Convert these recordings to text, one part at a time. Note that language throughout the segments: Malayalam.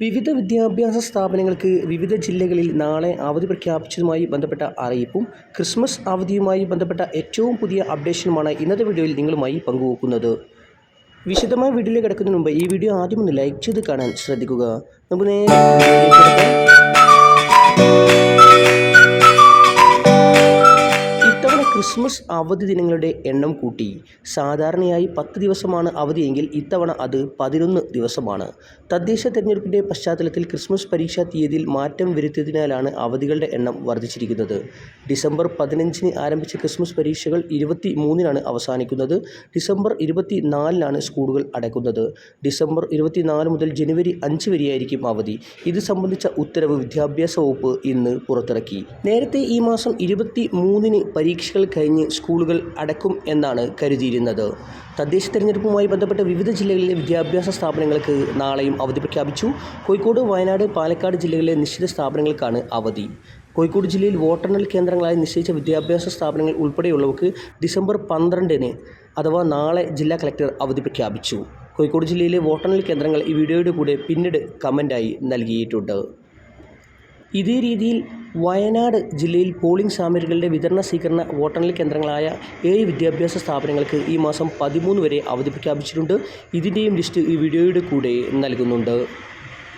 വിവിധ വിദ്യാഭ്യാസ സ്ഥാപനങ്ങൾക്ക് വിവിധ ജില്ലകളിൽ നാളെ അവധി പ്രഖ്യാപിച്ചതുമായി ബന്ധപ്പെട്ട അറിയിപ്പും ക്രിസ്മസ് അവധിയുമായി ബന്ധപ്പെട്ട ഏറ്റവും പുതിയ അപ്ഡേഷനുമാണ് ഇന്നത്തെ വീഡിയോയിൽ നിങ്ങളുമായി പങ്കുവെക്കുന്നത്. വിശദമായ വീഡിയോയിൽ കിടക്കുന്നതിന് മുമ്പ് ഈ വീഡിയോ ആദ്യം ഒന്ന് ലൈക്ക് ചെയ്ത് കാണാൻ ശ്രദ്ധിക്കുക. നമുക്ക് നേരെ ക്രിസ്മസ് അവധി ദിനങ്ങളുടെ എണ്ണം കൂട്ടി. സാധാരണയായി പത്ത് ദിവസമാണ് അവധിയെങ്കിൽ ഇത്തവണ അത് പതിനൊന്ന് ദിവസമാണ്. തദ്ദേശ തെരഞ്ഞെടുപ്പിന്റെ പശ്ചാത്തലത്തിൽ ക്രിസ്മസ് പരീക്ഷാ തീയതിയിൽ മാറ്റം വരുത്തിയതിനാലാണ് അവധികളുടെ എണ്ണം വർദ്ധിച്ചിരിക്കുന്നത്. ഡിസംബർ പതിനഞ്ചിന് ആരംഭിച്ച ക്രിസ്മസ് പരീക്ഷകൾ ഇരുപത്തി മൂന്നിനാണ് അവസാനിക്കുന്നത്. ഡിസംബർ ഇരുപത്തി നാലിനാണ് സ്കൂളുകൾ അടയ്ക്കുന്നത് ഡിസംബർ ഇരുപത്തിനാല് മുതൽ ജനുവരി അഞ്ച് വരെയായിരിക്കും അവധി. ഇത് സംബന്ധിച്ച ഉത്തരവ് വിദ്യാഭ്യാസ വകുപ്പ് ഇന്ന് പുറത്തിറക്കി. നേരത്തെ ഈ മാസം ഇരുപത്തി മൂന്നിന് പരീക്ഷകൾ കഴിഞ്ഞ് സ്കൂളുകൾ അടക്കും എന്നാണ് കരുതിയിരുന്നത്. തദ്ദേശ തെരഞ്ഞെടുപ്പുമായി ബന്ധപ്പെട്ട് വിവിധ ജില്ലകളിലെ വിദ്യാഭ്യാസ സ്ഥാപനങ്ങൾക്ക് നാളെയും അവധി പ്രഖ്യാപിച്ചു. കോഴിക്കോട് വയനാട് പാലക്കാട് ജില്ലകളിലെ നിശ്ചിത സ്ഥാപനങ്ങൾക്കാണ് അവധി. കോഴിക്കോട് ജില്ലയിൽ വോട്ടെണ്ണൽ കേന്ദ്രങ്ങളായി നിശ്ചയിച്ച വിദ്യാഭ്യാസ സ്ഥാപനങ്ങൾ ഉൾപ്പെടെയുള്ളവർക്ക് ഡിസംബർ പന്ത്രണ്ടിന് അഥവാ നാളെ ജില്ലാ കളക്ടർ അവധി പ്രഖ്യാപിച്ചു. കോഴിക്കോട് ജില്ലയിലെ വോട്ടെണ്ണൽ കേന്ദ്രങ്ങൾ ഈ വീഡിയോയുടെ കൂടെ പിന്നീട് കമന്റായി നൽകിയിട്ടുണ്ട്. ഇതേ രീതിയിൽ വയനാട് ജില്ലയിൽ പോളിംഗ് സാമഗ്രികളുടെ വിതരണ സ്വീകരണ വോട്ടെണ്ണൽ കേന്ദ്രങ്ങളായ ഏഴ് വിദ്യാഭ്യാസ സ്ഥാപനങ്ങൾക്ക് ഈ മാസം പതിമൂന്ന് വരെ അവധി പ്രഖ്യാപിച്ചിട്ടുണ്ട്. ഇതിന്റെയും ലിസ്റ്റ് ഈ വീഡിയോയുടെ കൂടെ നൽകുന്നുണ്ട്.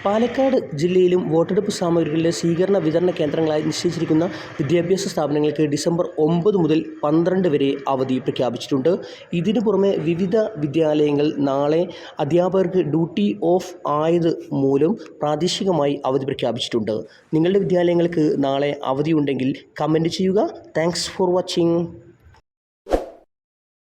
പാലക്കാട് ജില്ലയിലും വോട്ടെടുപ്പ് സാമഗ്രികളുടെ സ്വീകരണ വിതരണ കേന്ദ്രങ്ങളായി നിശ്ചയിച്ചിരിക്കുന്ന വിദ്യാഭ്യാസ സ്ഥാപനങ്ങൾക്ക് ഡിസംബർ ഒമ്പത് മുതൽ പന്ത്രണ്ട് വരെ അവധി പ്രഖ്യാപിച്ചിട്ടുണ്ട്. ഇതിനു പുറമെ വിവിധ വിദ്യാലയങ്ങൾ നാളെ അധ്യാപകർക്ക് ഡ്യൂട്ടി ഓഫ് ആയത് മൂലം പ്രാദേശികമായി അവധി പ്രഖ്യാപിച്ചിട്ടുണ്ട്. നിങ്ങളുടെ വിദ്യാലയങ്ങൾക്ക് നാളെ അവധിയുണ്ടെങ്കിൽ കമന്റ് ചെയ്യുക. Thanks for watching.